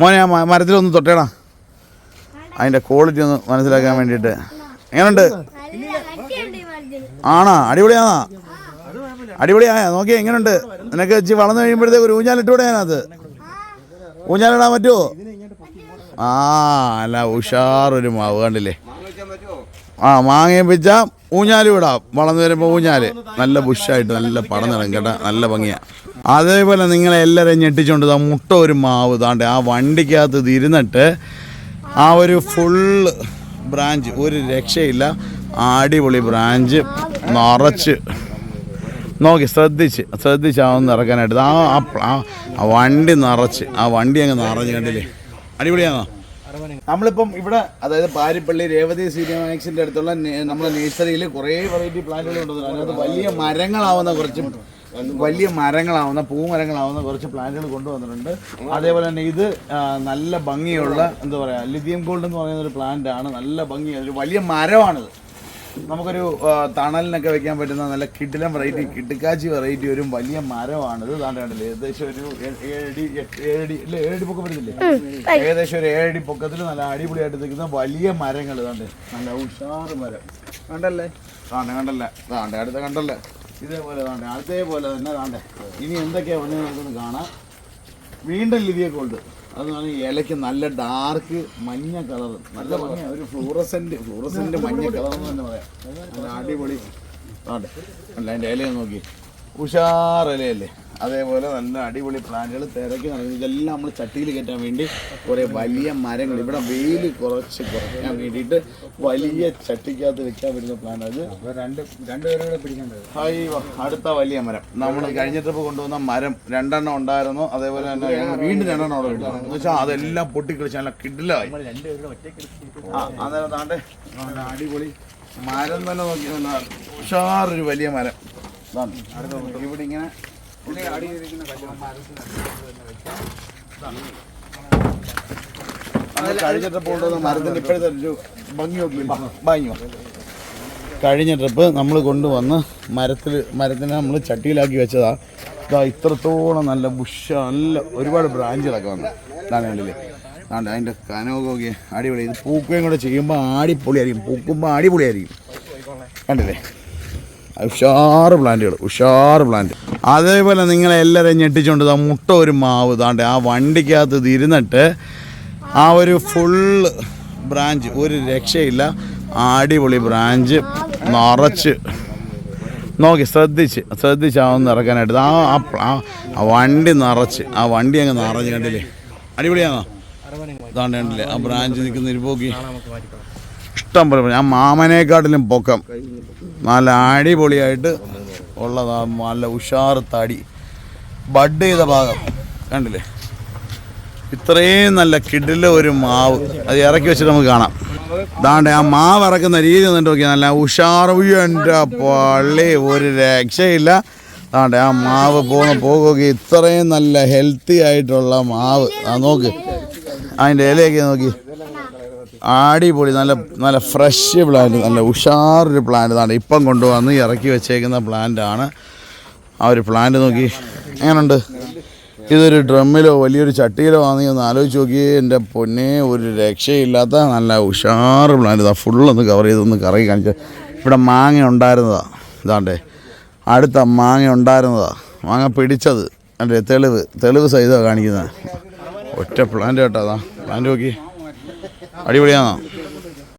മോനെ ആ മരത്തിലൊന്ന് തൊട്ടേടാ. അതിന്റെ ക്വാളിറ്റി ഒന്ന് മനസ്സിലാക്കാൻ വേണ്ടിയിട്ട്. എങ്ങനെയുണ്ട് ആണാ? അടിപൊളിയാണാ? അടിപൊളിയായ നോക്കിയാ എങ്ങനെയുണ്ട് നിനക്ക് ഇച്ചി വളർന്നു കഴിയുമ്പോഴത്തേക്ക് ഒരു ഊഞ്ഞാലിട്ടൂടെ അതിനകത്ത് ഊഞ്ഞാലിടാൻ പറ്റുമോ ആ അല്ല ഉഷാറൊരു മാവ് കണ്ടില്ലേ? ആ മാങ്ങയും പിച്ച ഊഞ്ഞാലും ഇടാം. വളർന്നു വരുമ്പോൾ ഊഞ്ഞാൽ. നല്ല ബുഷായിട്ട് നല്ല പടം നടക്കട്ടെ നല്ല ഭംഗിയാണ് അതേപോലെ നിങ്ങളെ എല്ലാവരെയും ഞെട്ടിച്ചുകൊണ്ട് മുട്ട ഒരു മാവ് താണ്ട് ആ വണ്ടിക്കകത്ത് തിരുന്നിട്ട് ആ ഒരു ഫുള്ള് ബ്രാഞ്ച് ഒരു രക്ഷയില്ല. അടിപൊളി ബ്രാഞ്ച് നിറച്ച്. നോക്കി ശ്രദ്ധിച്ച് ശ്രദ്ധിച്ച് ആ ഒന്ന് ഇറക്കാനായിട്ട്. ആ ആ- വണ്ടി നിറച്ച്. ആ വണ്ടി അങ്ങ് നിറഞ്ഞ് കണ്ടില്ലേ? അടിപൊളിയാണോ? നമ്മളിപ്പം ഇവിടെ അതായത് പാരിപ്പള്ളി രേവതി സീനിയമാക്സിന്റെ അടുത്തുള്ള നമ്മുടെ നേഴ്സറിയിൽ കുറേ വെറൈറ്റി പ്ലാന്റുകൾ കൊണ്ടുവന്നു അതിനകത്ത് വലിയ മരങ്ങളാവുന്ന കുറച്ച് വലിയ മരങ്ങളാവുന്ന പൂമരങ്ങളാവുന്ന കുറച്ച് പ്ലാന്റുകൾ കൊണ്ടുവന്നിട്ടുണ്ട്. അതേപോലെ തന്നെ ഇത് നല്ല ഭംഗിയുള്ള എന്താ പറയുക ലിഥിയം ഗോൾഡ് എന്ന് പറയുന്ന ഒരു പ്ലാന്റ് ആണ്. നല്ല ഭംഗി ഒരു വലിയ മരമാണിത്. നമുക്കൊരു തണലിനൊക്കെ വെക്കാൻ പറ്റുന്ന നല്ല കിടിലം വെറൈറ്റി കിടുക്കാച്ചി വെറൈറ്റി ഒരു വലിയ മരമാണിത്. താണ്ടാണ്ടല്ലേ ഏകദേശം ഒരു ഏഴടി ഏഴടി ഇല്ല ഏഴടി പൊക്കം വരുന്നില്ലേ ഏകദേശം ഒരു ഏഴടി പൊക്കത്തിൽ നല്ല അടിപൊളിയായിട്ട് നിൽക്കുന്ന വലിയ മരങ്ങൾ താണ്ട് നല്ല ഉഷാറ് മരം. കണ്ടല്ലേ? താണ്ട കണ്ടല്ലേ? താണ്ട അടുത്ത കണ്ടല്ലേ? ഇതേപോലെ വേണ്ട? അതേപോലെ തന്നെ താണ്ടെ ഇനി എന്തൊക്കെയാ വന്നു നമുക്കൊന്ന് കാണാം. വീണ്ടും ലിതിയൊക്കെ ഉണ്ട്. അതാണ് ഈ ഇലയ്ക്ക് നല്ല ഡാർക്ക് മഞ്ഞ കളർ നല്ല മഞ്ഞ ഒരു ഫ്ലൂറസെന്റ് ഫ്ലൂറസെന്റ് മഞ്ഞ കളർ എന്ന് തന്നെ പറയാം. അടിപൊളി. ആട്ടെ അല്ല അതിന്റെ ഇലയെ നോക്കി. ഉഷാർ അതേപോലെ നല്ല അടിപൊളി പ്ലാന്റുകൾ തിരക്കി നടക്കുന്നു ഇതെല്ലാം നമ്മൾ ചട്ടിയിൽ കയറ്റാൻ വേണ്ടി കുറേ വലിയ മരങ്ങൾ ഇവിടെ വെയിൽ കുറച്ച് കുറയ്ക്കാൻ വേണ്ടിയിട്ട് വലിയ ചട്ടിക്കകത്ത് വെക്കാൻ പറ്റുന്ന പ്ലാന്റ് അത് രണ്ട് രണ്ടുപേരും പിടിക്കേണ്ടത്. ഹൈ വാ, അടുത്ത വലിയ മരം. നമ്മൾ കഴിഞ്ഞ ട്രിപ്പ് കൊണ്ടുവന്ന മരം രണ്ടെണ്ണം ഉണ്ടായിരുന്നു. അതേപോലെ തന്നെ വീണ്ടും രണ്ടെണ്ണം അവിടെ ഇട്ടു. എന്ന് വെച്ചാൽ അതെല്ലാം പൊട്ടിക്കളിച്ച് നല്ല കിഡിലായി ആ അന്നേരം താണ്ടെ അടിപൊളി. മരം തന്നെ നോക്കി ഉഷാറൊരു വലിയ മരം. ഇവിടെ ഇങ്ങനെ കഴിഞ്ഞ ട്രിപ്പ് നമ്മൾ കൊണ്ടുവന്ന് മരത്തിൽ മരത്തിനെ നമ്മൾ ചട്ടിയിലാക്കി വെച്ചതാ. ഇതാ ഇത്രത്തോളം നല്ല ബുഷ നല്ല ഒരുപാട് ബ്രാഞ്ചുകളൊക്കെ വന്നു. ഇതാണ് അതുകൊണ്ട് അതിന്റെ കനവൊക്കെ നോക്കി. അടിപൊളി. ഇത് പൂക്കുകയും കൂടെ ചെയ്യുമ്പോൾ ആടിപ്പൊളിയായിരിക്കും പൂക്കുമ്പോൾ അടിപൊളിയായിരിക്കും കണ്ടില്ലേ? ഉഷാറ് പ്ലാന്റുകൾ ഉഷാറ് പ്ലാന്റ്. അതേപോലെ നിങ്ങളെ എല്ലാവരെയും ഞെട്ടിച്ചുകൊണ്ട് ഇതാ മുട്ട ഒരു മാവ് താണ്ട് ആ വണ്ടിക്കകത്ത് തിരുന്നിട്ട് ആ ഒരു ഫുൾ ബ്രാഞ്ച് ഒരു രക്ഷയില്ല അടിപൊളി ബ്രാഞ്ച് നിറച്ച്. നോക്കി ശ്രദ്ധിച്ച് ശ്രദ്ധിച്ച് ആ ഒന്ന് ഇറക്കാനായിട്ട്. ആ ആ- ആ- ആ വണ്ടി നിറച്ച് ആ വണ്ടി അങ്ങ് നിറഞ്ഞ് കണ്ടില്ലേ? അടിപൊളിയാണോ? ഇതാണ്ട് കണ്ടില്ലേ? ആ ബ്രാഞ്ച് നിൽക്കുന്ന ഇരുപോക്കി ഇഷ്ടം പോലെ ഞാൻ മാമനേക്കാട്ടിലും പൊക്കം. നല്ല അടിപൊളിയായിട്ട് ഉള്ളതാ നല്ല ഉഷാർ തടി. ബഡ് ചെയ്ത ഭാഗം. കണ്ടില്ലേ? ഇത്രയും നല്ല കിടില ഒരു മാവ്. അത് ഇറക്കി വെച്ചിട്ട് നമുക്ക് കാണാം. ദാണ്ടെ ആ മാവ് ഇറക്കുന്ന രീതി എന്നിട്ട് നോക്കിയാൽ നല്ല ഉഷാർ എന്റെ പള്ളി. ഒരു രക്ഷയില്ല. ദാണ്ടെ ആ മാവ് പോകുന്ന പോകുക ഇത്രയും നല്ല ഹെൽത്തി ആയിട്ടുള്ള മാവ്. ആ നോക്ക്. അതിന്റെ ഇലയൊക്കെ നോക്കി. അടിപൊളി നല്ല നല്ല ഫ്രഷ് പ്ലാന്റ് നല്ല ഉഷാറൊരു പ്ലാന്റ് ഇതാണ്. ഇപ്പം കൊണ്ടുവന്ന് ഇറക്കി വെച്ചേക്കുന്ന പ്ലാന്റ് ആണ്. ആ ഒരു പ്ലാന്റ് നോക്കി. എങ്ങനെയുണ്ട് ഇതൊരു ഡ്രമ്മിലോ വലിയൊരു ചട്ടിയിലോ ആണെങ്കിൽ ഒന്ന് ആലോചിച്ച് നോക്കിയേ. എന്റെ പൊന്നെ ഒരു രക്ഷയില്ലാത്ത നല്ല ഉഷാറ് പ്ലാന്റ് ഇതാ. ഫുള്ളൊന്ന് കവർ ചെയ്തൊന്ന് കറങ്ങി കാണിച്ച്. ഇവിടെ മാങ്ങ ഉണ്ടായിരുന്നതാ. ഇതാണ്ടേ. അടുത്ത മാങ്ങ ഉണ്ടായിരുന്നതാ. മാങ്ങ പിടിച്ചത്. അല്ലേ തെളിവ് തെളിവ് സഹിതമാണ് കാണിക്കുന്നത് ഒറ്റ പ്ലാന്റ് കേട്ടോ അതാ. പ്ലാന്റ് നോക്കി. അടിപൊളിയാണോ